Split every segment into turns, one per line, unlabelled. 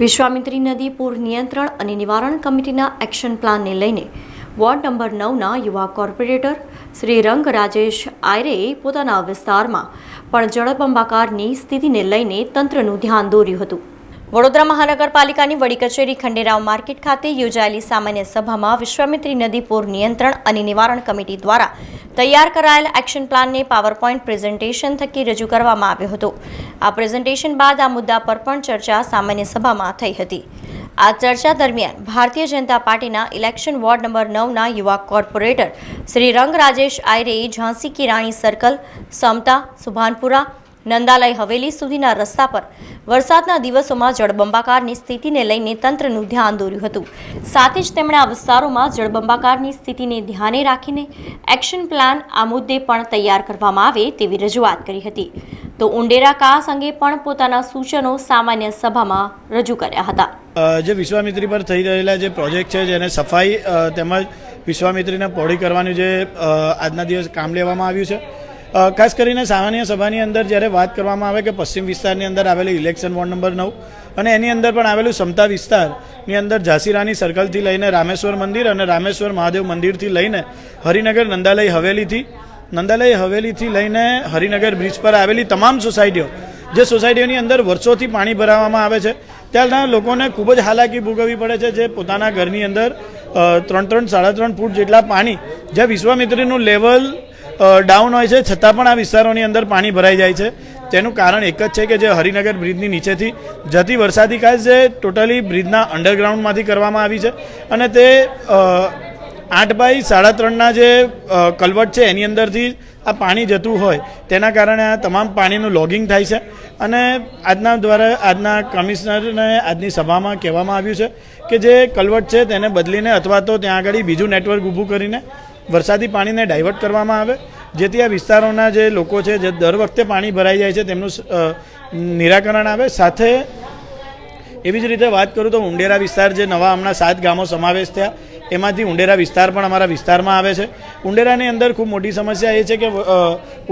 વિશ્વામિત્રી નદી પૂર નિયંત્રણ અને નિવારણ કમિટીના એક્શન પ્લાનને લઈને વોર્ડ નંબર નવના યુવા કોર્પોરેટર શ્રી રંગ રાજેશ આયરેએ પોતાના વિસ્તારમાં પણ જળબંબાકારની સ્થિતિને લઈને તંત્રનું ધ્યાન દોર્યું હતું. વડોદરા મહાનગરપાલિકાની વડી કચેરી ખંડેરાવ માર્કેટ ખાતે યોજાયેલી સામાન્ય સભામાં વિશ્વામિત્રી નદી પૂર નિયંત્રણ અને નિવારણ કમિટી દ્વારા તૈયાર કરાયેલ એક્શન પ્લાનને પાવરપોઈન્ટ પ્રેઝન્ટેશન થકી રજૂ કરવામાં આવ્યો હતો. આ પ્રેઝન્ટેશન બાદ આ મુદ્દા પર પણ ચર્ચા સામાન્ય સભામાં થઈ હતી. આ ચર્ચા દરમિયાન ભારતીય જનતા પાર્ટીના ઇલેક્શન વોર્ડ નંબર નવના યુવા કોર્પોરેટર શ્રી રંગ રાજેશ આયરેએ ઝાંસી કી રાણી સર્કલ, સમતા, સુભાનપુરા નંદાલય હવેલી સુધીના રસ્તા પર. વરસાદના દિવસોમાં જળબંબાકારની સ્થિતિને લઈને તંત્રનું ધ્યાન દોર્યું હતું. સાથે જ તેમણે આ વિસ્તારોમાં જળબંબાકારની સ્થિતિને ધ્યાને રાખીને એક્શન પ્લાન આ મુદ્દે પણ તૈયાર કરવામાં આવે તેવી રજૂઆત કરી હતી. તો ઉંડેરા કાસ અંગે પણ પોતાના સૂચનો સામાન્ય સભામાં રજૂ કર્યા હતા.
જે વિશ્વામિત્રી પર થઈ રહેલા જે પ્રોજેક્ટ છે, જેને સફાઈ તેમજ વિશ્વામિત્રીને પહોળી કરવાનું જે આજના દિવસ કામ લેવામાં આવ્યું છે ખાસ કરીને સામાન્ય સભાની અંદર જ્યારે વાત કરવામાં આવે કે પશ્ચિમ વિસ્તારની અંદર આવેલું ઇલેક્શન વોર્ડ નંબર નવ અને એની અંદર પણ આવેલું સમતા વિસ્તારની અંદર ઝાંસીરાની સર્કલથી લઈને રામેશ્વર મંદિર અને રામેશ્વર મહાદેવ મંદિરથી લઈને હરિનગર નંદાલય હવેલીથી નંદાલય હવેલીથી લઈને હરિનગર બ્રિજ પર આવેલી તમામ સોસાયટીઓ જે સોસાયટીઓની અંદર વર્ષોથી પાણી ભરાવામાં આવે છે ત્યાં લોકોને ખૂબ જ હાલાકી ભોગવવી પડે છે જે પોતાના ઘરની અંદર ત્રણ ત્રણ, સાડા ત્રણ ફૂટ જેટલા પાણી, જ્યાં વિશ્વામિત્રીનું લેવલ ડાઉન હોય છે. છતાં પણ આ વિસ્તારોની અંદર પાણી ભરાઈ જાય છે. તેનું કારણ એક જ છે કે જે હરિનગર બ્રિજની નીચેથી જતી વરસાદી કાચ જે ટોટલી બ્રિજના અંડરગ્રાઉન્ડમાંથી કરવામાં આવી છે. અને તે આઠ બાય સાડા ત્રણના જે કલવટ છે એની અંદરથી આ પાણી જતું હોય, તેના કારણે આ તમામ પાણીનું લોગિંગ થાય છે. અને આજના દ્વારા, આજના કમિશનરને આજની સભામાં કહેવામાં આવ્યું છે કે જે કલવટ છે તેને બદલીને અથવા તો ત્યાં આગળ બીજું નેટવર્ક ઊભું કરીને વરસાદી પાણીને ડાયવર્ટ કરવામાં આવે. જેથી આ વિસ્તારોના જે લોકો છે, જે દર વખતે પાણી ભરાઈ જાય છે, તેમનું નિરાકરણ આવે. સાથે એવી જ રીતે વાત કરું તો ઉંડેરા વિસ્તાર જે નવા હમણાં સાત ગામો સમાવેશ થયા, એમાંથી ઉંડેરા વિસ્તાર પણ અમારા વિસ્તારમાં આવે છે. ઉંડેરાની અંદર ખૂબ મોટી સમસ્યા એ છે કે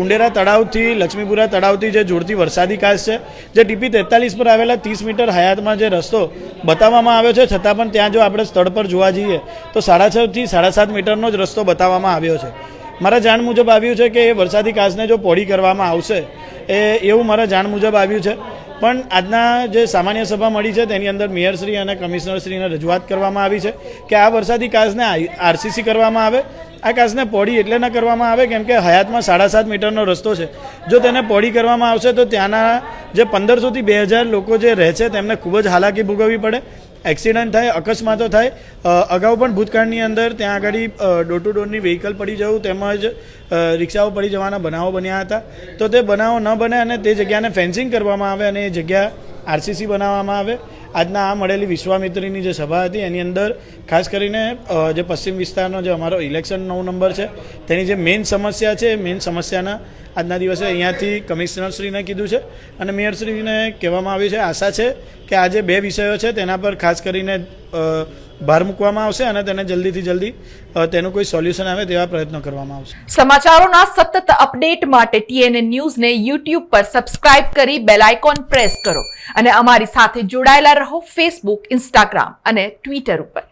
ઉંડેરા તળાવથી, લક્ષ્મીપુરા તળાવથી જે જોડતી વરસાદી કાશ છે, જે ટીપી તેતાલીસ પર આવેલા ત્રીસ મીટર હયાતમાં જે રસ્તો બતાવવામાં આવ્યો છે, છતાં પણ ત્યાં જો આપણે સ્થળ પર જોવા જઈએ, તો સાડા છથી સાડા સાત મીટરનો જ રસ્તો બતાવવામાં આવ્યો છે. મારા જાણ મુજબ આવ્યું છે કે એ વરસાદી કાચને જો પહોળી કરવામાં આવશે, એ એવું મારા જાણ મુજબ આવ્યું છે. પણ આજના જે સામાન્ય સભા મળી છે, તેની અંદર મેયરશ્રી અને કમિશનરશ્રીને રજૂઆત કરવામાં આવી છે કે આ વરસાદી કાચને આરસીસી કરવામાં આવે, આ કાચને પહોળી એટલે ન કરવામાં આવે, કેમ કે હયાતમાં સાડા સાત મીટરનો રસ્તો છે. જો તેને પહોળી કરવામાં આવશે, તો ત્યાંના જે પંદરસોથી બે હજાર લોકો જે રહે છે, તેમને ખૂબ જ હાલાકી ભોગવવી પડે. એક્સિડન્ટ થાય, અકસ્માતો થાય. અગાઉ પણ ભૂતકાળની અંદર ત્યાં આગળ ડોર ટુ ડોરની વ્હીકલ પડી જવું, તેમજ રિક્ષાઓ પડી જવાના બનાવો બન્યા હતા. તો તે બનાવો ન બને અને તે જગ્યાને ફેન્સિંગ કરવામાં આવે અને એ જગ્યા આરસીસી બનાવવામાં આવે. આજના આ મળેલી વિશ્વામિત્રીની જે સભા હતી, એની અંદર ખાસ કરીને જે પશ્ચિમ વિસ્તારનો જે અમારો ઇલેક્શન નવ નંબર છે, તેની જે મેઇન સમસ્યા છે, એ મેઇન સમસ્યાના આજના દિવસે અહીંયાથી કમિશનરશ્રીને કીધું છે અને મેયરશ્રીને કહેવામાં આવ્યું છે, આશા છે કે આજે બે વિષયો છે તેના પર ખાસ કરીને ભાર મૂકવામાં આવશે અને તેને જલ્દીથી જલ્દી તેનું કોઈ સોલ્યુશન આવે તેવા પ્રયત્નો કરવામાં આવશે.
સમાચારોના સતત અપડેટ માટે ટીએનએ ન્યૂઝને યુટ્યુબ પર સબસ્ક્રાઇબ કરી બેલ આઇકોન પ્રેસ કરો અને અમારી સાથે જોડાયેલા રહો ફેસબુક, ઇન્સ્ટાગ્રામ અને ટ્વિટર ઉપર.